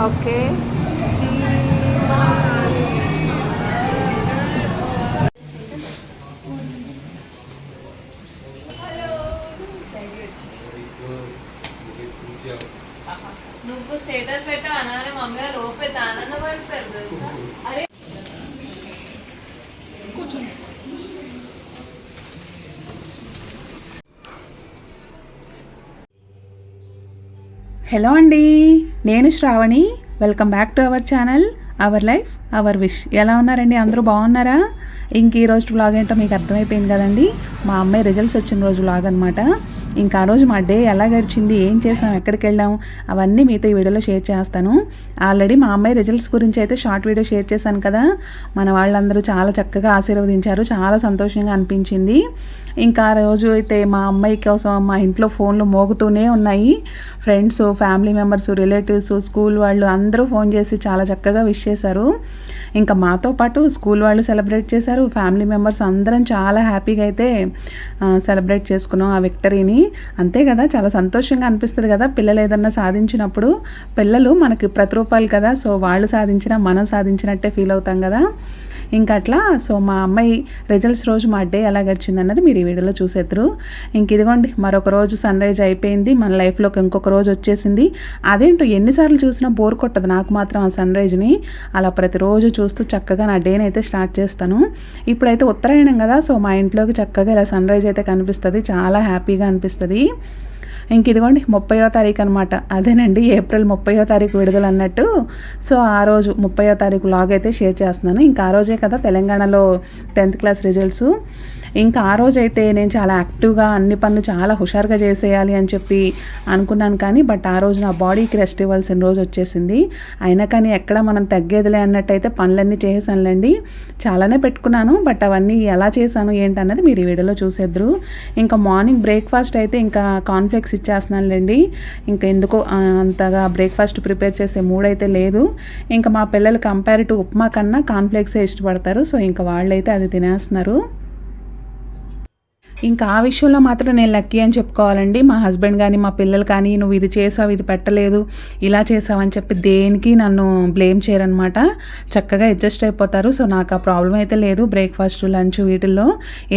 Okay. నువ్వు status పెట్టా అనగానే మమ్మీ వాళ్ళు ఓపెన్ ఆనంద పడిపోయారు తెలుసా? అరే. హలో అండి. నేను Sravani. Welcome back to our channel our life our wish ఎలా ఉన్నారండి? అందరూ బాగున్నారా? ఇంక ఈ రోజు ఏంటో మీకు అర్థమైపోయింది కదండి. మా అమ్మాయి రిజల్ట్స్ వచ్చిన రోజు బ్లాగ్ అనమాట ఇంకా ఆ రోజు మా డే ఎలా గడిచింది ఏం చేసాం ఎక్కడికి వెళ్ళాం అవన్నీ మీతో ఈ వీడియోలో షేర్ చేస్తాను. ఆల్రెడీ మా అమ్మాయి రిజల్ట్స్ గురించి అయితే షార్ట్ వీడియో షేర్ చేశాను కదా. మన వాళ్ళందరూ చాలా చక్కగా ఆశీర్వదించారు చాలా సంతోషంగా అనిపించింది. ఇంకా ఆ రోజు అయితే మా అమ్మాయి కోసం మా ఇంట్లో ఫోన్లు మోగుతూనే ఉన్నాయి. Friends family members relatives school వాళ్ళు అందరూ ఫోన్ చేసి చాలా చక్కగా విష్ చేశారు. ఇంకా మాతో పాటు స్కూల్ వాళ్ళు సెలబ్రేట్ చేశారు. ఫ్యామిలీ మెంబర్స్ అందరం చాలా హ్యాపీగా అయితే సెలబ్రేట్ చేసుకున్నాం ఆ విక్టరీని అంతే కదా చాలా సంతోషంగా అనిపిస్తుంది కదా పిల్లలు ఏదన్నా సాధించినప్పుడు. పిల్లలు మనకి ప్రతిరూపాలు కదా సో వాళ్ళు సాధించినా మనం సాధించినట్టే ఫీల్ అవుతాం కదా. ఇంకా అట్లా సో మా అమ్మాయి రిజల్ట్స్ రోజు మా డే ఎలా గడిచింది అన్నది మీరు ఈ వీడియోలో చూసేద్దరు. ఇంక ఇదిగోండి మరొక రోజు సన్ రైజ్ అయిపోయింది మన లైఫ్లోకి ఇంకొక రోజు వచ్చేసింది. అదేంటో ఎన్నిసార్లు చూసినా బోర్ కొట్టదు నాకు మాత్రం ఆ సన్ రైజ్ని అలా ప్రతిరోజు చూస్తూ చక్కగా నా డేని అయితే స్టార్ట్ చేస్తాను. ఇప్పుడైతే ఉత్తరాయణం కదా సో మా ఇంట్లోకి చక్కగా ఇలా సన్ రైజ్ అయితే కనిపిస్తుంది చాలా హ్యాపీగా అనిపిస్తుంది. ఇంక ఇదిగోండి ముప్పయో తారీఖు అనమాట అదేనండి ఏప్రిల్ ముప్పయో తారీఖు విడుదల అన్నట్టు. సో ఆ రోజు ముప్పయో తారీఖు లాగ్ అయితే షేర్ చేస్తున్నాను. ఇంకా ఆ రోజే కదా తెలంగాణలో టెన్త్ క్లాస్ రిజల్ట్స్. ఇంకా ఆ రోజైతే నేను చాలా యాక్టివ్గా అన్ని పనులు చాలా హుషారుగా చేసేయాలి అని చెప్పి అనుకున్నాను కానీ బట్ ఆ రోజు నా బాడీకి రెస్ట్ ఇవ్వాల్సిన రోజు వచ్చేసింది. అయినా కానీ ఎక్కడ మనం తగ్గేదిలే అన్నట్టయితే పనులన్నీ చేసానులేండి చాలానే పెట్టుకున్నాను బట్ అవన్నీ ఎలా చేశాను ఏంటన్నది మీరు ఈ వీడియోలో చూసేద్దరు. ఇంకా మార్నింగ్ బ్రేక్ఫాస్ట్ అయితే ఇంకా కాన్ఫ్లెక్స్ ఇచ్చేస్తున్నానులేండి. ఇంకా ఎందుకో అంతగా బ్రేక్ఫాస్ట్ ప్రిపేర్ చేసే మూడైతే లేదు. ఇంకా మా పిల్లలు కంపేర్ టు ఉప్మా కన్నా కాన్ఫ్లెక్సే ఇష్టపడతారు. సో ఇంకా వాళ్ళైతే అది తినేస్తున్నారు. ఇంకా ఆ విషయంలో మాత్రం నేను లక్కీ అని చెప్పుకోవాలండి. మా హస్బెండ్ కానీ మా పిల్లలు కానీ నువ్వు ఇది చేసావు ఇది పెట్టలేదు ఇలా చేసావు అని చెప్పి దేనికి నన్ను బ్లేమ్ చేయరనమాట చక్కగా అడ్జస్ట్ అయిపోతారు. సో నాకు ఆ ప్రాబ్లం అయితే లేదు. బ్రేక్ఫాస్ట్ లంచ్ వీటిల్లో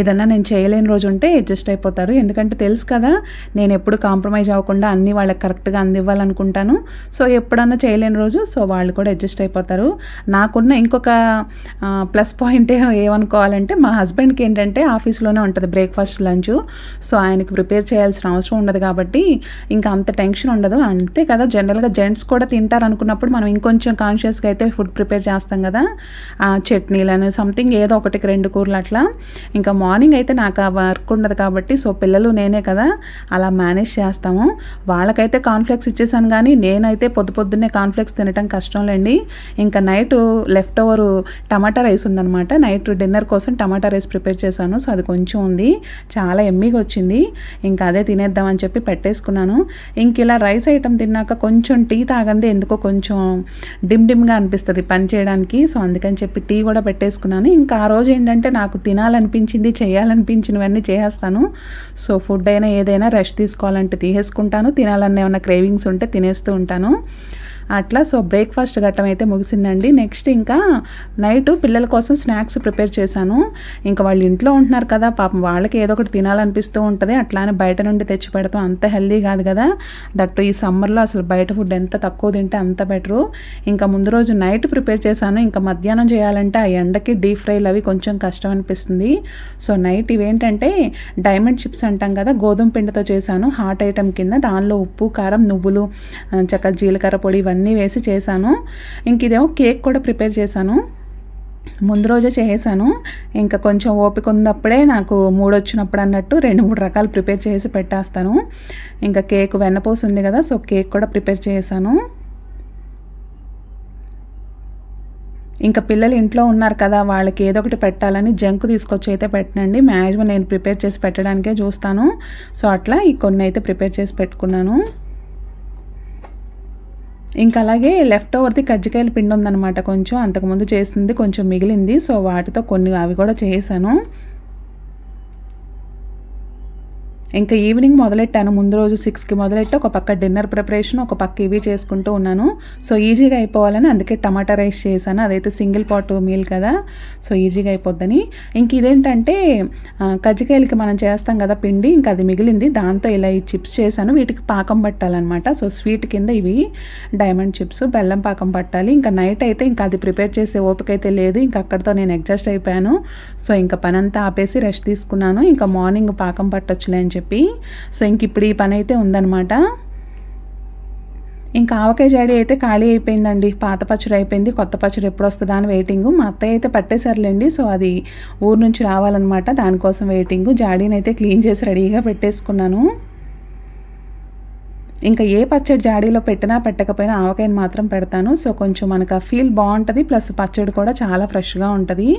ఏదన్నా నేను చేయలేని రోజు ఉంటే అడ్జస్ట్ అయిపోతారు. ఎందుకంటే తెలుసు కదా నేను ఎప్పుడు కాంప్రమైజ్ అవ్వకుండా అన్నీ వాళ్ళకి కరెక్ట్గా అందివ్వాలనుకుంటాను. సో ఎప్పుడన్నా చేయలేని రోజు సో వాళ్ళు కూడా అడ్జస్ట్ అయిపోతారు. నాకున్న ఇంకొక ప్లస్ పాయింట్ ఏమనుకోవాలంటే మా హస్బెండ్కి ఏంటంటే ఆఫీస్లోనే ఉంటుంది బ్రేక్ఫాస్ట్. లంచ్. సో ఆయనకి ప్రిపేర్ చేయాల్సిన అవసరం ఉండదు కాబట్టి ఇంకా అంత టెన్షన్ ఉండదు. అంతే కదా జనరల్గా జెంట్స్ కూడా తింటారు అనుకున్నప్పుడు మనం ఇంకొంచెం కాన్షియస్గా అయితే ఫుడ్ ప్రిపేర్ చేస్తాం కదా. ఆ చట్నీలను సంథింగ్ ఏదో ఒకటికి రెండు కూరలు అట్లా. ఇంకా మార్నింగ్ అయితే నాకు ఆ వర్క్ ఉండదు కాబట్టి సో పిల్లలు నేనే కదా అలా మేనేజ్ చేస్తాము. వాళ్ళకైతే కాన్ఫ్లెక్స్ ఇచ్చేసాను కానీ నేనైతే పొద్దు పొద్దున్నే కాన్ఫ్లెక్స్ తినటం కష్టంలేండి ఇంకా night left over tomato rice ఉందన్నమాట. నైట్ డిన్నర్ కోసం టమాటా రైస్ ప్రిపేర్ చేశాను. సో అది కొంచెం ఉంది. చాలా ఎమ్మిగా వచ్చింది ఇంకా అదే తినేద్దామని చెప్పి పెట్టేసుకున్నాను. ఇంక ఇలా రైస్ ఐటమ్ తిన్నాక కొంచెం టీ తాగంది ఎందుకో కొంచెం డిమ్ డిమ్గా అనిపిస్తుంది పని చేయడానికి. సో అందుకని చెప్పి టీ కూడా పెట్టేసుకున్నాను. ఇంకా ఆ రోజు ఏంటంటే నాకు తినాలనిపించింది చేయాలనిపించినవన్నీ చేసేస్తాను. సో ఫుడ్ అయినా ఏదైనా రెస్ట్ తీసుకోవాలంటే తీసేసుకుంటాను. తినాలన్న ఏమైనా క్రేవింగ్స్ ఉంటే తినేస్తూ ఉంటాను. అట్లా. సో బ్రేక్ఫాస్ట్ ఘట్టం అయితే ముగిసిందండి. నెక్స్ట్ ఇంకా నైట్ పిల్లల కోసం స్నాక్స్ ప్రిపేర్ చేశాను. ఇంకా వాళ్ళు ఇంట్లో ఉంటున్నారు కదా పాపం వాళ్ళకి ఏదో ఒకటి తినాలనిపిస్తూ ఉంటుంది. అట్లానే బయట నుండి తెచ్చి పెడతాం. అంత హెల్దీ కాదు కదా. దట్టు ఈ సమ్మర్లో అసలు బయట ఫుడ్ ఎంత తక్కువ తింటే అంత బెటరు. ఇంకా ముందు రోజు నైట్ ప్రిపేర్ చేశాను. ఇంకా మధ్యాహ్నం చేయాలంటే ఆ ఎండకి డీప్ ఫ్రైలు అవి కొంచెం కష్టం అనిపిస్తుంది. సో నైట్ ఇవేంటంటే డైమండ్ చిప్స్ అంటాం కదా గోధుమ పిండితో చేశాను. హాట్ ఐటమ్ కింద దానిలో ఉప్పు కారం నువ్వులు చక్క జీలకర్ర పొడి ఇవన్నీ అన్నీ వేసి చేశాను. ఇంక ఇదేమో కేక్ కూడా ప్రిపేర్ చేశాను. ముందు రోజే చేసేసాను. ఇంకా కొంచెం ఓపిక ఉన్నప్పుడే నాకు మూడు వచ్చినప్పుడు అన్నట్టు రెండు మూడు రకాలు ప్రిపేర్ చేసి పెట్టేస్తాను. ఇంకా కేక్ వెన్నపోసి ఉంది కదా సో కేక్ కూడా ప్రిపేర్ చేశాను ఇంకా పిల్లలు ఇంట్లో ఉన్నారు కదా వాళ్ళకి ఏదో ఒకటి పెట్టాలని జంక్ తీసుకొచ్చి అయితే పెట్టనండి. మ్యాక్సిమం నేను ప్రిపేర్ చేసి పెట్టడానికే చూస్తాను. సో అట్లా ఈ కొన్ని అయితే ప్రిపేర్ చేసి పెట్టుకున్నాను. ఇంకా అలాగే లెఫ్ట్ ఓవర్ది కజ్జికాయల పిండి ఉందన్నమాట కొంచెం. అంతకుముందు చేసింది కొంచెం మిగిలింది. సో వాటితో కొన్ని అవి కూడా చేశాను. ఇంకా ఈవినింగ్ మొదలెట్టాను. ముందు రోజు సిక్స్కి మొదలెట్టి ఒక పక్క డిన్నర్ ప్రిపరేషన్ ఒక పక్క ఇవి చేసుకుంటూ ఉన్నాను. సో ఈజీగా అయిపోవాలని అందుకే టమాటా రైస్ చేశాను. అదైతే సింగిల్ పాట్ మీల్ కదా. సో ఈజీగా అయిపోద్దని. ఇంక ఇదేంటంటే కజ్జికాయలకి మనం చేస్తాం కదా పిండి ఇంకా అది మిగిలింది. దాంతో ఇలా ఈ చిప్స్ చేశాను. వీటికి పాకం పట్టాలన్నమాట. సో స్వీట్ కింద ఇవి డైమండ్ చిప్స్ బెల్లం పాకం పట్టాలి. ఇంకా నైట్ అయితే ఇంకా అది ప్రిపేర్ చేసే ఓపిక అయితే లేదు. ఇంకా అక్కడితో నేను అడ్జస్ట్ అయిపోయాను. సో ఇంకా పనంతా ఆపేసి రెస్ట్ తీసుకున్నాను. ఇంకా మార్నింగ్ పాకం పట్టొచ్చులే అని చెప్పి చెప్పి సో ఇంక ఇప్పుడు ఈ పని అయితే ఉందన్నమాట. ఇంకా ఆవకాయ జాడీ అయితే ఖాళీ అయిపోయిందండి. పాత పచ్చడి అయిపోయింది. కొత్త పచ్చడి ఎప్పుడు వస్తుందా అని వెయిటింగ్ మా అత్తయ్య అయితే పట్టేశారులేండి. సో అది ఊరు నుంచి రావాలన్నమాట. దానికోసం వెయిటింగ్ జాడీని అయితే క్లీన్ చేసి రెడీగా పెట్టేసుకున్నాను. ఇంకా ఏ పచ్చడి జాడీలో పెట్టినా పెట్టకపోయినా ఆవకాయని మాత్రం పెడతాను. సో కొంచెం మనకు ఆ ఫీల్ బాగుంటుంది ప్లస్ పచ్చడి కూడా చాలా ఫ్రెష్గా ఉంటుంది.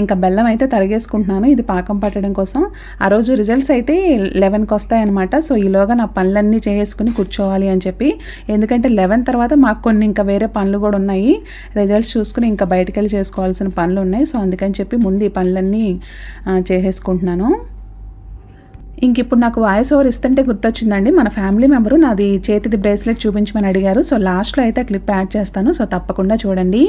ఇంకా బెల్లం అయితే తరిగేసుకుంటున్నాను. ఇది పాకం పట్టడం కోసం. ఆ రోజు రిజల్ట్స్ అయితే లెవెన్కి వస్తాయన్నమాట. సో ఈలోగా నా పనులన్నీ చేసుకుని కూర్చోవాలి అని చెప్పి. ఎందుకంటే లెవెన్ తర్వాత మాకు కొన్ని ఇంకా వేరే పనులు కూడా ఉన్నాయి. రిజల్ట్స్ చూసుకుని ఇంకా బయటికి వెళ్ళి చేసుకోవాల్సిన పనులు ఉన్నాయి. సో అందుకని చెప్పి ముందు ఈ పనులన్నీ చేసేసుకుంటున్నాను. ఇంక ఇప్పుడు నాకు వాయిస్ ఓవర్ ఇస్తుంటే గుర్తొచ్చిందండి. మన ఫ్యామిలీ మెంబరు నాది చేతిది బ్రేస్లెట్ చూపించమని అడిగారు. సో లాస్ట్లో అయితే క్లిప్ యాడ్ చేస్తాను. సో తప్పకుండా చూడండి.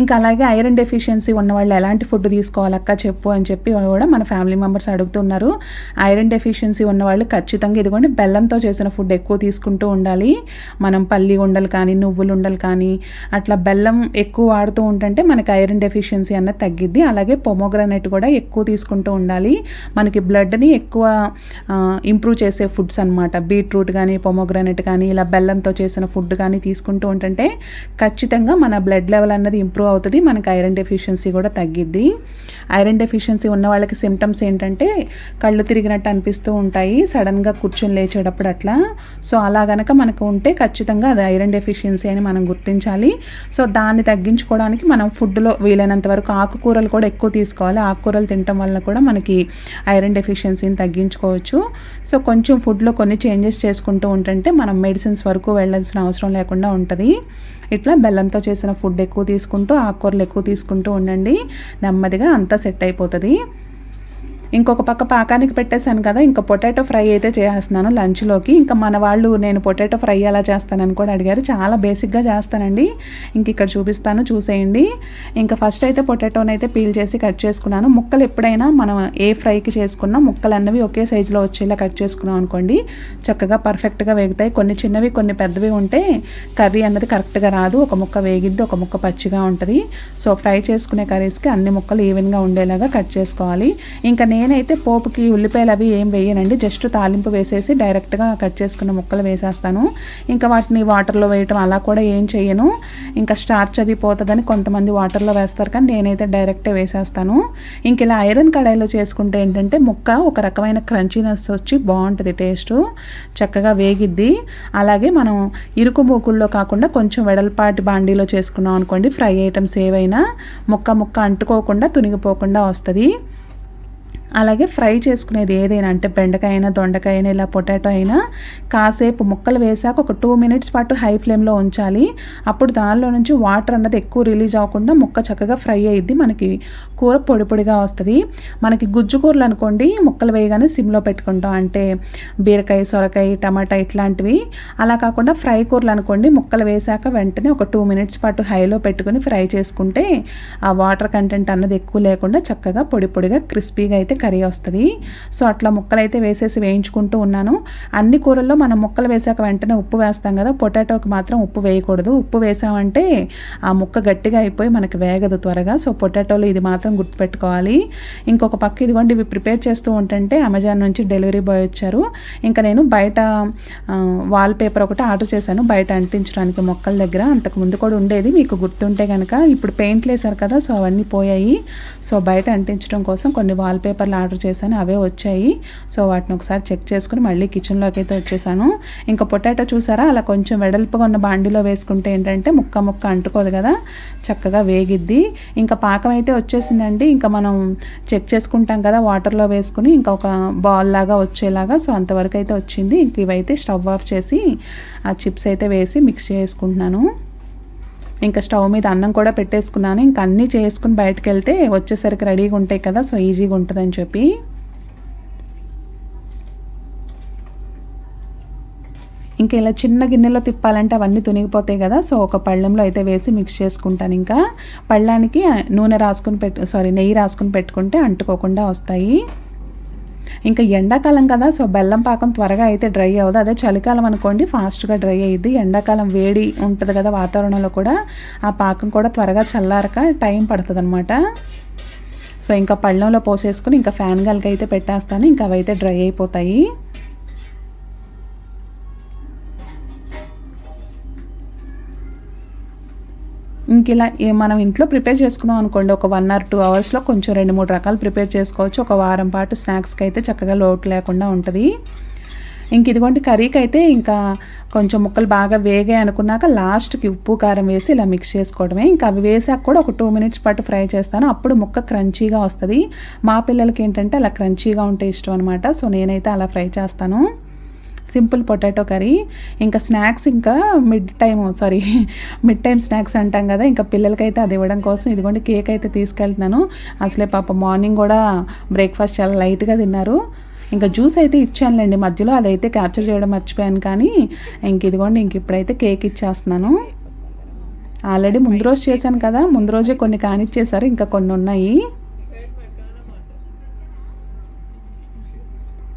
ఇంకా అలాగే ఐరన్ డెఫిషియన్సీ ఉన్న వాళ్ళు ఎలాంటి ఫుడ్ తీసుకోవాలక్క చెప్పు అని చెప్పి కూడా మన ఫ్యామిలీ మెంబర్స్ అడుగుతున్నారు. ఐరన్ డెఫిషియన్సీ ఉన్న వాళ్ళు ఖచ్చితంగా ఇదిగోండి బెల్లంతో చేసిన ఫుడ్ ఎక్కువ తీసుకుంటూ ఉండాలి. మనం పల్లి ఉండలు కానీ నువ్వులు ఉండలు కానీ అట్లా బెల్లం ఎక్కువ వాడుతూ ఉంటుంటే మనకి ఐరన్ డెఫిషియన్సీ అన్నది తగ్గిద్ది. అలాగే పొమోగ్రనేట్ కూడా ఎక్కువ తీసుకుంటూ ఉండాలి. మనకి బ్లడ్ని ఎక్కువ ఇంప్రూవ్ చేసే ఫుడ్స్ అనమాట బీట్రూట్ కానీ పొమోగ్రనేట్ కానీ ఇలా బెల్లంతో చేసిన ఫుడ్ కానీ తీసుకుంటూ ఉంటుంటే ఖచ్చితంగా మన బ్లడ్ లెవెల్ అన్నది ఇంప్రూవ్ అవుతుంది. మనకి ఐరన్ డెఫిషియన్సీ కూడా తగ్గిద్ది. ఐరన్ డెఫిషియన్సీ ఉన్న వాళ్ళకి సిమ్టమ్స్ ఏంటంటే కళ్ళు తిరిగినట్టు అనిపిస్తూ ఉంటాయి. సడన్గా కూర్చొని లేచేటప్పుడు అట్లా. సో అలా గనక మనకు ఉంటే ఖచ్చితంగా అది ఐరన్ డెఫిషియన్సీ అని మనం గుర్తించాలి. సో దాన్ని తగ్గించుకోవడానికి మనం ఫుడ్లో వీలైనంత వరకు ఆకుకూరలు కూడా ఎక్కువ తీసుకోవాలి. ఆకుకూరలు తినటం వల్ల కూడా మనకి ఐరన్ డెఫిషియన్సీని తగ్గించుకోవచ్చు. సో కొంచెం ఫుడ్లో కొన్ని చేంజెస్ చేసుకుంటూ ఉంటుంటే మనం మెడిసిన్స్ వరకు వెళ్ళాల్సిన అవసరం లేకుండా ఉంటుంది. ఇట్లా బెల్లంతో చేసిన ఫుడ్ ఎక్కువ తీసుకుంటూ ఆకుకూరలు ఎక్కువ తీసుకుంటూ ఉండండి. నెమ్మదిగా అంతా సెట్ అయిపోతుంది. ఇంకొక పక్క పాకానికి పెట్టేశాను కదా ఇంకా పొటాటో ఫ్రై అయితే చేస్తున్నాను లంచ్లోకి. ఇంకా మన వాళ్ళు నేను పొటాటో ఫ్రై ఎలా చేస్తానని కూడా అడిగారు. చాలా బేసిక్గా చేస్తానండి. ఇంక ఇక్కడ చూపిస్తాను చూసేయండి. ఇంకా ఫస్ట్ అయితే పొటాటోని అయితే పీల్ చేసి కట్ చేసుకున్నాను. ముక్కలు ఎప్పుడైనా మనం ఏ ఫ్రైకి చేసుకున్నా ముక్కలు అన్నవి ఒకే సైజులో వచ్చేలా కట్ చేసుకున్నాం అనుకోండి చక్కగా పర్ఫెక్ట్గా వేగుతాయి. కొన్ని చిన్నవి కొన్ని పెద్దవి ఉంటే కర్రీ అన్నది కరెక్ట్గా రాదు. ఒక ముక్క వేగిద్ది ఒక ముక్క పచ్చిగా ఉంటుంది. సో ఫ్రై చేసుకునే కర్రీస్కి అన్ని ముక్కలు ఈవెన్గా ఉండేలాగా కట్ చేసుకోవాలి. ఇంకా నేను నేనైతే పోపుకి ఉల్లిపాయలు అవి ఏం వేయనండి. జస్ట్ తాలింపు వేసేసి డైరెక్ట్గా కట్ చేసుకున్న ముక్కలు వేసేస్తాను. ఇంకా వాటిని వాటర్లో వేయటం అలా కూడా ఏం చేయను ఇంకా స్టార్చ్ అది పోతుందని కొంతమంది వాటర్లో వేస్తారు కానీ నేనైతే డైరెక్టే వేసేస్తాను. ఇంక ఇలా ఐరన్ కడాయిలో చేసుకుంటే ఏంటంటే ముక్క ఒక రకమైన క్రంచీనెస్ వచ్చి బాగుంటుంది టేస్ట్ చక్కగా వేగిద్ది. అలాగే మనం ఇరుకు మూకుల్లో కాకుండా కొంచెం వెడల్పాటి బాండీలో చేసుకున్నాం అనుకోండి ఫ్రై ఐటమ్స్ ఏవైనా ముక్క ముక్క అంటుకోకుండా తునిగిపోకుండా వస్తుంది. అలాగే ఫ్రై చేసుకునేది ఏదైనా అంటే బెండకాయ అయినా దొండకాయ అయినా ఇలా పొటాటో అయినా కాసేపు ముక్కలు వేసాక ఒక టూ మినిట్స్ పాటు హై ఫ్లేమ్లో ఉంచాలి. అప్పుడు దానిలో నుంచి వాటర్ అన్నది ఎక్కువ రిలీజ్ అవ్వకుండా ముక్క చక్కగా ఫ్రై అయ్యిద్ది మనకి కూర పొడి పొడిగా వస్తుంది. మనకి గుజ్జు కూరలు అనుకోండి ముక్కలు వేయగానే సిమ్లో పెట్టుకుంటాం. అంటే బీరకాయ సొరకాయ టమాటా ఇట్లాంటివి. అలా కాకుండా ఫ్రై కూరలు అనుకోండి ముక్కలు వేసాక వెంటనే ఒక టూ మినిట్స్ పాటు హైలో పెట్టుకుని ఫ్రై చేసుకుంటే ఆ వాటర్ కంటెంట్ అన్నది ఎక్కువ లేకుండా చక్కగా పొడి పొడిగా క్రిస్పీగా అయితే కర్రీ వస్తుంది. సో అట్లా ముక్కలు అయితే వేసేసి వేయించుకుంటూ ఉన్నాను. అన్ని కూరల్లో మనం ముక్కలు వేసాక వెంటనే ఉప్పు వేస్తాం కదా పొటాటోకి మాత్రం ఉప్పు వేయకూడదు. ఉప్పు వేసామంటే ఆ ముక్క గట్టిగా అయిపోయి మనకి వేగదు త్వరగా. సో పొటాటోలో ఇది మాత్రం గుర్తుపెట్టుకోవాలి. ఇంకొక పక్క ఇదిగోండి ఇవి ప్రిపేర్ చేస్తూ ఉంటుంటే అమెజాన్ నుంచి డెలివరీ బాయ్ వచ్చారు. ఇంకా నేను బయట వాల్ పేపర్ ఒకటి ఆర్డర్ చేశాను బయట అంటించడానికి మొక్కల దగ్గర. అంతకు ముందు కూడా ఉండేది మీకు గుర్తుంటే కనుక ఇప్పుడు పెయింట్లు వేశారు కదా సో అవన్నీ పోయాయి. సో బయట అంటించడం కోసం కొన్ని వాల్ పేపర్లు ఆర్డర్ చేశాను అవే వచ్చాయి. సో వాటిని ఒకసారి చెక్ చేసుకుని మళ్ళీ కిచెన్లోకి అయితే వచ్చేసాను. ఇంకా పొటాటో చూసారా? అలా కొంచెం వెడల్పుగా ఉన్న బాండీలో వేసుకుంటే ఏంటంటే ముక్క ముక్క అంటుకోదు కదా? చక్కగా వేగిద్ది. ఇంకా పాకం అయితే వచ్చేసిందండి. ఇంకా మనం చెక్ చేసుకుంటాం కదా వాటర్లో వేసుకుని ఇంకా ఒక బాల్ లాగా వచ్చేలాగా. సో అంతవరకు అయితే వచ్చింది. ఇంక ఇవైతే స్టవ్ ఆఫ్ చేసి ఆ చిప్స్ అయితే వేసి మిక్స్ చేసుకుంటున్నాను. ఇంకా స్టవ్ మీద అన్నం కూడా పెట్టేసుకున్నాను. ఇంక అన్నీ చేసుకుని బయటకు వెళ్తే వచ్చేసరికి రెడీగా ఉంటాయి కదా సో ఈజీగా ఉంటుందని చెప్పి. ఇంకా ఇలా చిన్న గిన్నెలో తిప్పాలంటే అవన్నీ తునిగిపోతాయి కదా సో ఒక పళ్ళెంలో అయితే వేసి మిక్స్ చేసుకుంటాను ఇంకా. పళ్ళానికి నూనె రాసుకుని పెట్టు సారీ నెయ్యి రాసుకుని పెట్టుకుంటే అంటుకోకుండా వస్తాయి. ఇంకా ఎండాకాలం కదా సో బెల్లం పాకం త్వరగా అయితే డ్రై అవ్వదు. అదే చలికాలం అనుకోండి ఫాస్ట్గా డ్రై అయ్యిద్ది ఎండాకాలం వేడి ఉంటుంది కదా వాతావరణంలో కూడా ఆ పాకం కూడా త్వరగా చల్లారక టైం పడుతుంది అనమాట సో ఇంకా పళ్ళంలో పోసేసుకుని ఇంకా ఫ్యాన్ గల్కి అయితే పెట్టేస్తాను. ఇంకా అవైతే డ్రై అయిపోతాయి. ఇంక ఇలా మనం ఇంట్లో ప్రిపేర్ చేసుకున్నాం అనుకోండి ఒక వన్ ఆర్ టూ అవర్స్లో కొంచెం రెండు మూడు రకాలు ప్రిపేర్ చేసుకోవచ్చు. ఒక వారం పాటు స్నాక్స్కి అయితే చక్కగా లోటు లేకుండా ఉంటుంది. ఇంక ఇదిగోండి కర్రీకి అయితే ఇంకా కొంచెం ముక్కలు బాగా వేగాయి అనుకున్నాక లాస్ట్కి ఉప్పు కారం వేసి ఇలా మిక్స్ చేసుకోవడమే. ఇంకా అవి వేసాక కూడా ఒక టూ మినిట్స్ పాటు ఫ్రై చేస్తాను. అప్పుడు ముక్క క్రంచీగా వస్తుంది. మా పిల్లలకి ఏంటంటే అలా క్రంచీగా ఉంటే ఇష్టం అనమాట సో నేనైతే అలా ఫ్రై చేస్తాను. Simple potato curry. ఇంకా స్నాక్స్ ఇంకా mid time sorry mid time snacks అంటాం కదా ఇంకా పిల్లలకైతే అది ఇవ్వడం కోసం. ఇదిగోండి కేక్ అయితే తీసుకెళ్తున్నాను. అసలే పాప మార్నింగ్ కూడా బ్రేక్ఫాస్ట్ చాలా లైట్గా తిన్నారు. ఇంకా జ్యూస్ అయితే ఇచ్చానులేండి మధ్యలో అదైతే క్యాప్చర్ చేయడం మర్చిపోయాను కానీ ఇంక ఇదిగోండి ఇంక ఇప్పుడైతే కేక్ ఇచ్చేస్తున్నాను. ఆల్రెడీ ముందు రోజు చేశాను కదా ముందు రోజే కొన్ని కానిచ్చేసారు ఇంకా కొన్ని ఉన్నాయి.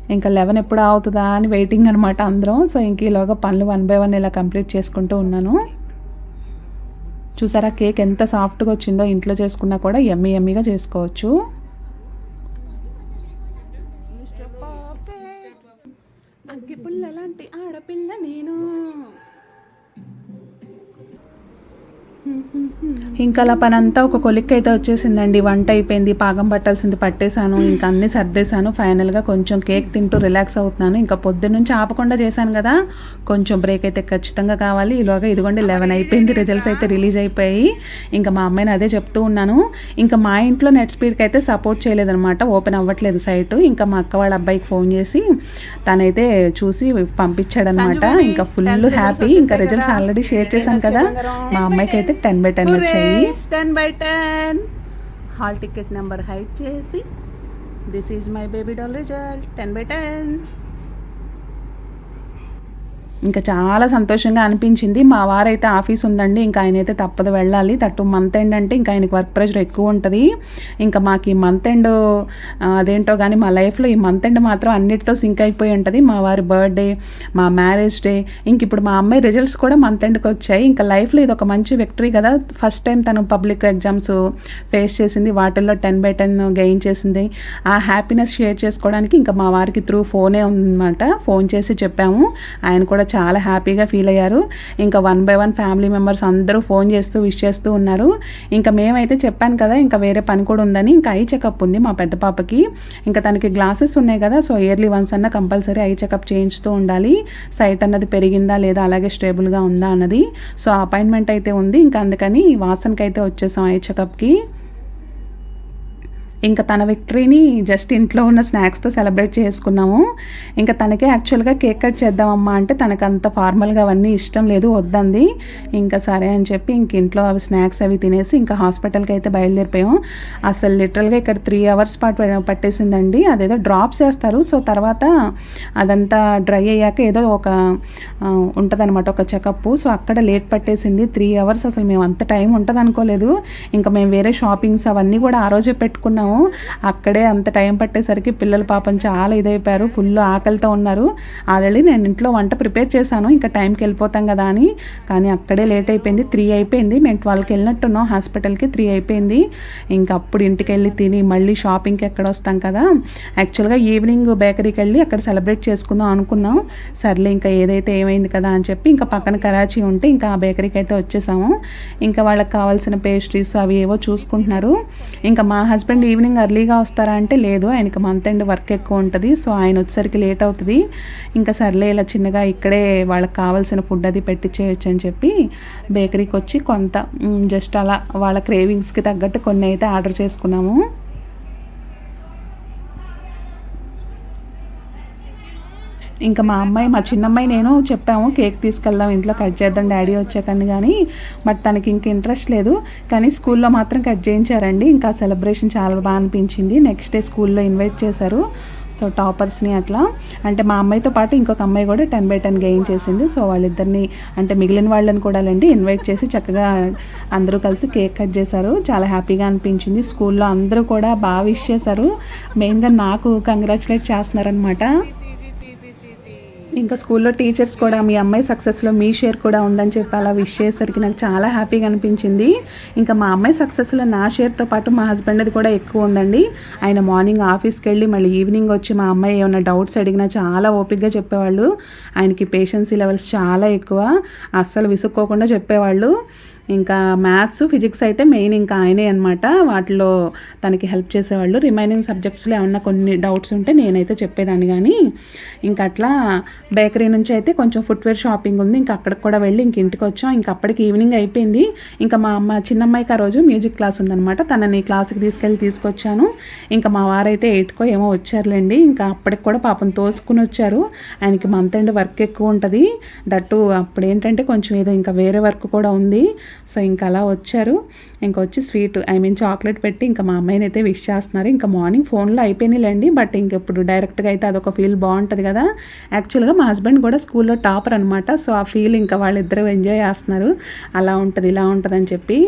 ఇంకా లెవెన్ ఎప్పుడు అవుతుందా అని వెయిటింగ్ అనమాట అందరం. సో ఇంక ఈలోగా పనులు వన్ బై వన్ ఇలా కంప్లీట్ చేసుకుంటూ ఉన్నాను. చూసారా కేక్ ఎంత సాఫ్ట్గా వచ్చిందో ఇంట్లో చేసుకున్నా కూడా ఎమ్మీ ఎమ్మీగా చేసుకోవచ్చు. అగ్గిపుల్ల లాంటి ఆడపిల్ల నేను. ఇంకా అలా పని అంతా ఒక కొలిక్ అయితే వచ్చేసిందండి. వంట అయిపోయింది పాకం పట్టాల్సింది పట్టేశాను ఇంకా అన్ని సర్దేశాను. ఫైనల్గా కొంచెం కేక్ తింటూ రిలాక్స్ అవుతున్నాను. ఇంకా పొద్దున్న నుంచి ఆపకుండా చేశాను కదా. కొంచెం బ్రేక్ అయితే ఖచ్చితంగా కావాలి. ఈలోగా ఇదిగోండి లెవెన్ అయిపోయింది. రిజల్ట్స్ అయితే రిలీజ్ అయిపోయాయి. ఇంకా మా అమ్మాయిని అదే చెప్తూ ఉన్నాను. ఇంకా మా ఇంట్లో నెట్ స్పీడ్కి అయితే సపోర్ట్ చేయలేదన్నమాట. ఓపెన్ అవ్వట్లేదు సైట్ ఇంకా మా అక్క వాళ్ళ అబ్బాయికి ఫోన్ చేసి తనైతే చూసి పంపించాడనమాట ఇంకా ఫుల్ హ్యాపీ ఇంకా రిజల్ట్స్ ఆల్రెడీ షేర్ చేశాను కదా. మా అమ్మాయికి అయితే టెన్ బై టెన్ వచ్చాయి. Ten by ten hall ticket number hide చేసి this is my baby doll result ten by ten ఇంకా చాలా సంతోషంగా అనిపించింది. మా వారైతే ఆఫీస్ ఉందండి. ఇంకా ఆయన అయితే తప్పదు వెళ్ళాలి. తట్టు మంత్ ఎండ్ అంటే ఇంకా ఆయనకి వర్క్ ప్రెషర్ ఎక్కువ ఉంటుంది. ఇంకా మాకు ఈ మంత్ ఎండ్ అదేంటో కానీ మా లైఫ్లో ఈ మంత్ ఎండ్ మాత్రం అన్నిటితో సింక్ అయిపోయి ఉంటుంది. మా వారి బర్త్డే మా మ్యారేజ్ డే ఇంక ఇప్పుడు మా అమ్మాయి రిజల్ట్స్ కూడా మంత్ ఎండ్కి వచ్చాయి. ఇంకా లైఫ్లో ఇది ఒక మంచి విక్టరీ కదా. ఫస్ట్ టైం తను పబ్లిక్ ఎగ్జామ్స్ ఫేస్ చేసింది. వాటిల్లో టెన్ బై టెన్ గెయిన్ చేసింది. ఆ హ్యాపీనెస్ షేర్ చేసుకోవడానికి ఇంకా మా వారికి త్రూ ఫోనే ఉందన్నమాట. ఫోన్ చేసి చెప్పాము. ఆయన కూడా చాలా హ్యాపీగా ఫీల్ అయ్యారు. ఇంకా one by one family members అందరూ ఫోన్ చేస్తూ విష్ చేస్తూ ఉన్నారు. ఇంకా మేమైతే చెప్పాను కదా ఇంకా వేరే పని కూడా ఉందని. ఇంకా ఐ చెకప్ ఉంది మా పెద్ద పాపకి. ఇంకా తనకి గ్లాసెస్ ఉన్నాయి కదా సో ఇయర్లీ వన్స్ అన్న కంపల్సరీ ఐ చెకప్ చేయించుతూ ఉండాలి. సైట్ అన్నది పెరిగిందా లేదా అలాగే స్టేబుల్గా ఉందా అన్నది. సో అపాయింట్మెంట్ అయితే ఉంది. ఇంకా అందుకని వాసనకైతే అయితే వచ్చేసాం ఐ చెకప్కి. ఇంకా తన విక్టరీని జస్ట్ ఇంట్లో ఉన్న స్నాక్స్తో సెలబ్రేట్ చేసుకున్నాము. ఇంకా తనకే యాక్చువల్గా కేక్ కట్ చేద్దామమ్మా అంటే తనకు అంత ఫార్మల్గా అవన్నీ ఇష్టం లేదు వద్దంది. ఇంకా సరే అని చెప్పి ఇంక ఇంట్లో అవి స్నాక్స్ అవి తినేసి ఇంకా హాస్పిటల్కి అయితే బయలుదేరిపోయాం. అసలు లిటరల్గా ఇక్కడ త్రీ అవర్స్ పాటు పట్టేసిందండి. అదేదో డ్రాప్స్ వేస్తారు సో తర్వాత అదంతా డ్రై అయ్యాక ఏదో ఒక ఉంటుందన్నమాట ఒక చెకప్ సో అక్కడ లేట్ పట్టేసింది. త్రీ అవర్స్ అసలు మేము అంత టైం ఉంటుంది అనుకోలేదు ఇంకా మేము వేరే షాపింగ్స్ అవన్నీ కూడా ఆ రోజే పెట్టుకున్నాము. అక్కడే అంత టైం పట్టేసరికి పిల్లలు పాపం చాలా ఇదైపోయారు. ఫుల్ ఆకలితో ఉన్నారు. ఆల్రెడీ నేను ఇంట్లో వంట ప్రిపేర్ చేశాను. ఇంకా టైంకి వెళ్ళిపోతాం కదా అని. కానీ అక్కడే లేట్ అయిపోయింది. త్రీ అయిపోయింది. మేము ట్వెల్వ్కి వెళ్ళినట్టున్నాం. హాస్పిటల్కి త్రీ అయిపోయింది. ఇంకా అప్పుడు ఇంటికి వెళ్ళి తిని మళ్ళీ షాపింగ్కి ఎక్కడ వస్తాం కదా. యాక్చువల్గా ఈవినింగ్ బేకరీకి వెళ్ళి అక్కడ సెలబ్రేట్ చేసుకుందాం అనుకున్నాం. సర్లే ఇంకా ఏదైతే ఏమైంది కదా అని చెప్పి ఇంకా పక్కన కరాచీ ఉంటే ఇంకా ఆ బేకరీకి అయితే వచ్చేసాము. ఇంకా వాళ్ళకి కావాల్సిన పేస్ట్రీస్ అవి ఏవో చూసుకుంటున్నారు. ఇంకా మా హస్బెండ్ ఈవినింగ్ ఈవినింగ్ అర్లీగా వస్తారా అంటే లేదు ఆయనకి మంత్ ఎండ్ వర్క్ ఎక్కువ ఉంటుంది సో ఆయన వచ్చేసరికి లేట్ అవుతుంది. ఇంకా సర్లే ఇలా చిన్నగా ఇక్కడే వాళ్ళకి కావాల్సిన ఫుడ్ అది పెట్టించేయచ్చు అని చెప్పి బేకరీకి వచ్చి కొంత జస్ట్ అలా వాళ్ళ క్రేవింగ్స్కి తగ్గట్టు కొన్ని అయితే ఆర్డర్ చేసుకున్నాము. ఇంకా మా అమ్మాయి మా చిన్నమ్మాయి నేను చెప్పాము కేక్ తీసుకెళ్దాం ఇంట్లో కట్ చేద్దాం డాడీ వచ్చాకండి కానీ బట్ తనకి ఇంక ఇంట్రెస్ట్ లేదు. కానీ స్కూల్లో మాత్రం కట్ చేయించారండి. ఇంకా సెలబ్రేషన్ చాలా బాగా అనిపించింది. నెక్స్ట్ డే స్కూల్లో ఇన్వైట్ చేశారు. సో టాపర్స్ని అట్లా. అంటే మా అమ్మాయితో పాటు ఇంకొక అమ్మాయి కూడా టెన్ బై టెన్ గెయిన్ చేసింది. సో వాళ్ళిద్దరిని అంటే మిగిలిన వాళ్ళని కూడా అండి ఇన్వైట్ చేసి చక్కగా అందరూ కలిసి కేక్ కట్ చేశారు. చాలా హ్యాపీగా అనిపించింది. స్కూల్లో అందరూ కూడా బాగా విష్ చేశారు. మెయిన్గా నాకు కంగ్రాచులేట్ చేస్తున్నారనమాట ఇంకా స్కూల్లో టీచర్స్ కూడా మీ అమ్మాయి సక్సెస్లో మీ షేర్ కూడా ఉందని చెప్పి అలా విష్ చేసేసరికి నాకు చాలా హ్యాపీగా అనిపించింది. ఇంకా మా అమ్మాయి సక్సెస్లో నా షేర్తో పాటు మా హస్బెండ్ది కూడా ఎక్కువ ఉందండి. ఆయన మార్నింగ్ ఆఫీస్కి వెళ్ళి మళ్ళీ ఈవినింగ్ వచ్చి మా అమ్మాయి ఏమైనా డౌట్స్ అడిగినా చాలా ఓపిక్గా చెప్పేవాళ్ళు. ఆయనకి పేషెన్సీ లెవెల్స్ చాలా ఎక్కువ. అస్సలు విసుక్కోకుండా చెప్పేవాళ్ళు. ఇంకా మ్యాథ్స్ ఫిజిక్స్ అయితే మెయిన్ ఇంకా ఆయనే అనమాట వాటిలో తనకి హెల్ప్ చేసేవాళ్ళు. రిమైనింగ్ సబ్జెక్ట్స్లో ఏమన్నా కొన్ని డౌట్స్ ఉంటే నేనైతే చెప్పేదాన్ని కానీ ఇంకా అట్లా బేకరీ నుంచి అయితే కొంచెం ఫుట్వేర్ షాపింగ్ ఉంది. ఇంకా అక్కడికి కూడా వెళ్ళి ఇంక ఇంటికి వచ్చాం. ఇంకా అప్పటికి ఈవినింగ్ అయిపోయింది. ఇంకా మా అమ్మ చిన్నమ్మాయికి ఆ రోజు మ్యూజిక్ క్లాస్ ఉందనమాట తనని క్లాస్కి తీసుకెళ్ళి తీసుకొచ్చాను. ఇంకా మా వారైతే ఎయిట్కో ఏమో వచ్చారులేండి. ఇంకా అప్పటికి కూడా పాపం తోసుకుని వచ్చారు. ఆయనకి మంత్ అండ్ వర్క్ ఎక్కువ ఉంటుంది. దట్టు అప్పుడు ఏంటంటే కొంచెం ఏదో ఇంకా వేరే వర్క్ కూడా ఉంది. సో ఇంకా అలా వచ్చారు. ఇంకా వచ్చి స్వీట్ ఐ మీన్ చాక్లెట్ పెట్టి ఇంకా మా అమ్మాయిని అయితే విష్ చేస్తున్నారు. ఇంకా మార్నింగ్ ఫోన్లో అయిపోయినాయిలేండి బట్ ఇంక ఇప్పుడు డైరెక్ట్గా అయితే అదొక ఫీల్ బాగుంటుంది కదా. యాక్చువల్గా మా హస్బెండ్ కూడా స్కూల్లో టాపర్ అనమాట సో ఆ ఫీల్ ఇంకా వాళ్ళిద్దరూ ఎంజాయ్ చేస్తున్నారు. అలా ఉంటుంది ఇలా ఉంటుంది అని చెప్పి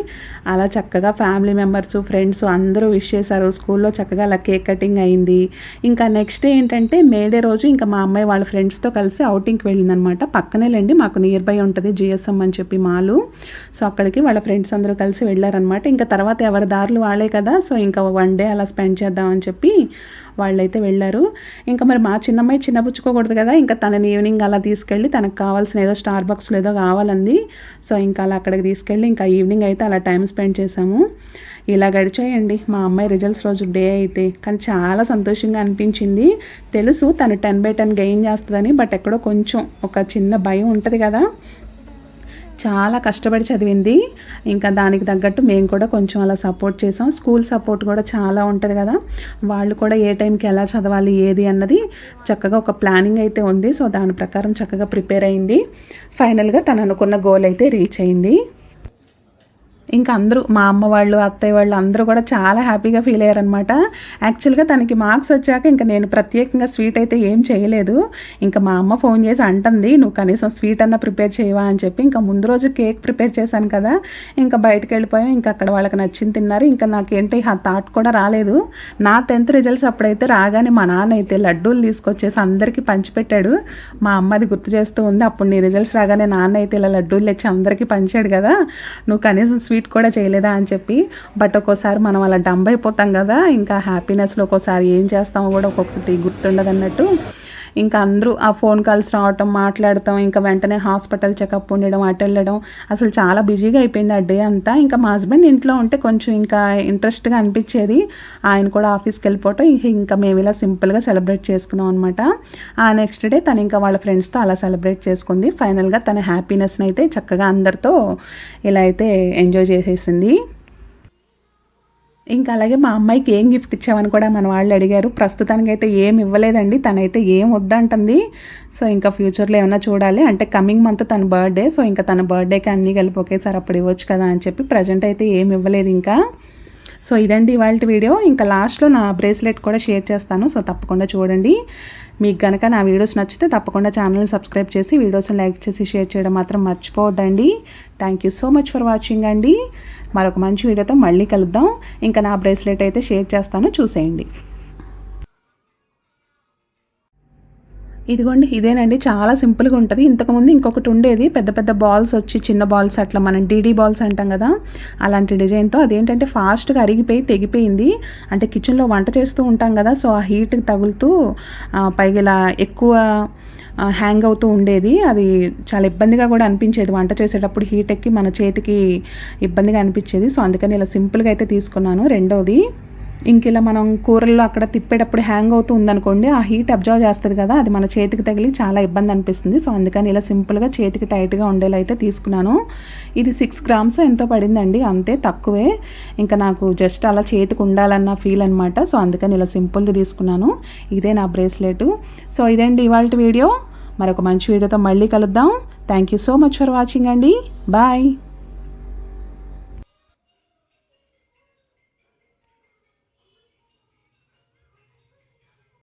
అలా చక్కగా ఫ్యామిలీ మెంబర్స్ ఫ్రెండ్స్ అందరూ విష్ చేశారు. స్కూల్లో చక్కగా అలా కేక్ కటింగ్ అయింది. ఇంకా నెక్స్ట్ డే ఏంటంటే మేడే రోజు ఇంకా మా అమ్మాయి వాళ్ళ ఫ్రెండ్స్తో కలిసి అవుటింగ్కి వెళ్ళిందనమాట పక్కనేలేండి మాకు నియర్ బై ఉంటుంది జిఎస్ఎం అని చెప్పి మాలు. సో అక్కడికి వాళ్ళ ఫ్రెండ్స్ అందరూ కలిసి వెళ్ళారనమాట ఇంకా తర్వాత ఎవరి దారులు వాళ్ళే కదా సో ఇంకా వన్ డే అలా స్పెండ్ చేద్దామని చెప్పి వాళ్ళైతే వెళ్ళారు. ఇంకా మరి మా చిన్నమ్మాయి చిన్నపుచ్చుకోకూడదు కదా ఇంకా తనని ఈవినింగ్ అలా తీసుకెళ్ళి తనకు కావాల్సిన ఏదో స్టార్ బాక్స్లో ఏదో కావాలంది. సో ఇంకా అలా అక్కడికి తీసుకెళ్ళి ఇంకా ఈవినింగ్ అయితే అలా టైం స్పెండ్ చేసాము ఇలా గడిచాయండి. మా అమ్మాయి రిజల్ట్స్ రోజు డే అయితే. కానీ చాలా సంతోషంగా అనిపించింది. తెలుసు తను టెన్ బై టెన్ గెయిన్ చేస్తుందని బట్ ఎక్కడో కొంచెం ఒక చిన్న భయం ఉంటుంది కదా. చాలా కష్టపడి చదివింది. ఇంకా దానికి తగ్గట్టు మేము కూడా కొంచెం అలా సపోర్ట్ చేసాం. స్కూల్ సపోర్ట్ కూడా చాలా ఉంటుంది కదా. వాళ్ళు కూడా ఏ టైంకి ఎలా చదవాలి ఏది అన్నది చక్కగా ఒక ప్లానింగ్ అయితే ఉంది. సో దాని ప్రకారం చక్కగా ప్రిపేర్ అయింది. ఫైనల్గా తను అనుకున్న గోల్ అయితే రీచ్ అయింది. ఇంకా అందరూ మా అమ్మ వాళ్ళు అత్తయ్య వాళ్ళు అందరూ కూడా చాలా హ్యాపీగా ఫీల్ అయ్యారనమాట యాక్చువల్గా తనకి మార్క్స్ వచ్చాక ఇంకా నేను ప్రత్యేకంగా స్వీట్ అయితే ఏం చేయలేదు. ఇంకా మా అమ్మ ఫోన్ చేసి అంటుంది నువ్వు కనీసం స్వీట్ అన్న ప్రిపేర్ చేయవా? అని చెప్పి ఇంకా ముందు రోజు కేక్ ప్రిపేర్ చేశాను కదా ఇంకా బయటకు వెళ్ళిపోయాం ఇంకా అక్కడ వాళ్ళకి నచ్చింది తిన్నారు ఇంకా నాకేంటి ఆ థాట్ కూడా రాలేదు. నా టెన్త్ రిజల్ట్స్ అప్పుడైతే రాగానే మా నాన్న అయితే లడ్డూలు తీసుకొచ్చేసి అందరికీ పంచిపెట్టాడు. మా అమ్మ అది గుర్తు చేస్తూ ఉంది అప్పుడు నీ రిజల్ట్స్ రాగానే నాన్న అయితే ఇలా లడ్డూలు తెచ్చి అందరికీ పంచాడు కదా నువ్వు కనీసం స్వీట్ కూడా చేయలేదా అని చెప్పి బట్ ఒక్కోసారి మనం అలా డంబ్ అయిపోతాం కదా ఇంకా హ్యాపీనెస్లో ఒక్కోసారి ఏం చేస్తామో కూడా ఒక్కొక్కటి గుర్తుండదు అన్నట్టు ఇంకా అందరూ ఆ ఫోన్ కాల్స్ రావటం మాట్లాడటం ఇంకా వెంటనే హాస్పిటల్ చెకప్ ఉండడం అటు వెళ్ళడం. అసలు చాలా బిజీగా అయిపోయింది ఆ డే అంతా. ఇంకా మా హస్బెండ్ ఇంట్లో ఉంటే కొంచెం ఇంకా ఇంట్రెస్ట్గా అనిపించేది. ఆయన కూడా ఆఫీస్కి వెళ్ళిపోవటం. ఇంకా ఇంకా మేము ఇలా సింపుల్గా సెలబ్రేట్ చేసుకున్నాం అనమాట ఆ నెక్స్ట్ డే తను ఇంకా వాళ్ళ ఫ్రెండ్స్తో అలా సెలబ్రేట్ చేసుకుంది. ఫైనల్గా తన హ్యాపీనెస్ని అయితే చక్కగా అందరితో ఇలా అయితే ఎంజాయ్ చేసేసింది. ఇంకా అలాగే మా అమ్మాయికి ఏం గిఫ్ట్ ఇచ్చామని కూడా మన వాళ్ళు అడిగారు. ప్రస్తుతానికి అయితే ఏం ఇవ్వలేదండి తనైతే ఏం వద్దంటుంది. సో ఇంకా ఫ్యూచర్లో ఏమైనా చూడాలి. అంటే కమింగ్ మంత్ తన బర్త్డే సో ఇంకా తన బర్త్డేకి అన్నీ కలిపి ఒకేసారి అప్పుడు ఇవ్వచ్చు కదా అని చెప్పి ప్రజెంట్ అయితే ఏం ఇవ్వలేదు ఇంకా. సో ఇదండి ఇవాళ వీడియో. ఇంకా లాస్ట్లో నా బ్రేస్లెట్ కూడా షేర్ చేస్తాను సో తప్పకుండా చూడండి. మీకు కనుక నా వీడియోస్ నచ్చితే తప్పకుండా ఛానల్ని సబ్స్క్రైబ్ చేసి వీడియోస్ని లైక్ చేసి షేర్ చేయడం మాత్రం మర్చిపోవద్దండి. Thank you so much for watching అండి. మరొక మంచి వీడియోతో మళ్ళీ కలుద్దాం. ఇంకా నా బ్రేస్లెట్ అయితే షేర్ చేస్తాను చూసేయండి. ఇదిగోండి ఇదేనండి. చాలా సింపుల్గా ఉంటుంది. ఇంతకుముందు ఇంకొకటి ఉండేది. పెద్ద పెద్ద బాల్స్ వచ్చి చిన్న బాల్స్ అట్లా మనం డీడీ బాల్స్ అంటాం కదా. అలాంటి డిజైన్తో అదేంటంటే ఫాస్ట్గా అరిగిపోయి తెగిపోయింది. అంటే కిచెన్లో వంట చేస్తూ ఉంటాం కదా సో ఆ హీట్కి తగులుతూ పైగా ఇలా ఎక్కువ హ్యాంగ్ అవుతూ ఉండేది. అది చాలా ఇబ్బందిగా కూడా అనిపించేది. వంట చేసేటప్పుడు హీట్ ఎక్కి మన చేతికి ఇబ్బందిగా అనిపించేది. సో అందుకని ఇలా సింపుల్గా అయితే తీసుకున్నాను. రెండోది ఇంక ఇలా మనం కూరల్లో అక్కడ తిప్పేటప్పుడు హ్యాంగ్ అవుతూ ఉందనుకోండి ఆ హీట్ అబ్జర్వ్ చేస్తుంది కదా అది మన చేతికి తగిలి చాలా ఇబ్బంది అనిపిస్తుంది. సో అందుకని ఇలా సింపుల్గా చేతికి టైట్గా ఉండేలా అయితే తీసుకున్నాను. ఇది సిక్స్ గ్రామ్స్ ఎంతో పడిందండి. అంతే తక్కువే. ఇంకా నాకు జస్ట్ అలా చేతికి ఉండాలన్న ఫీల్ అనమాట సో అందుకని ఇలా సింపుల్ది తీసుకున్నాను. ఇదే నా బ్రేస్లెట్ సో ఇదండి ఇవాళ వీడియో. మరొక మంచి వీడియోతో మళ్ళీ కలుద్దాం. Thank you so much for watching అండి. బాయ్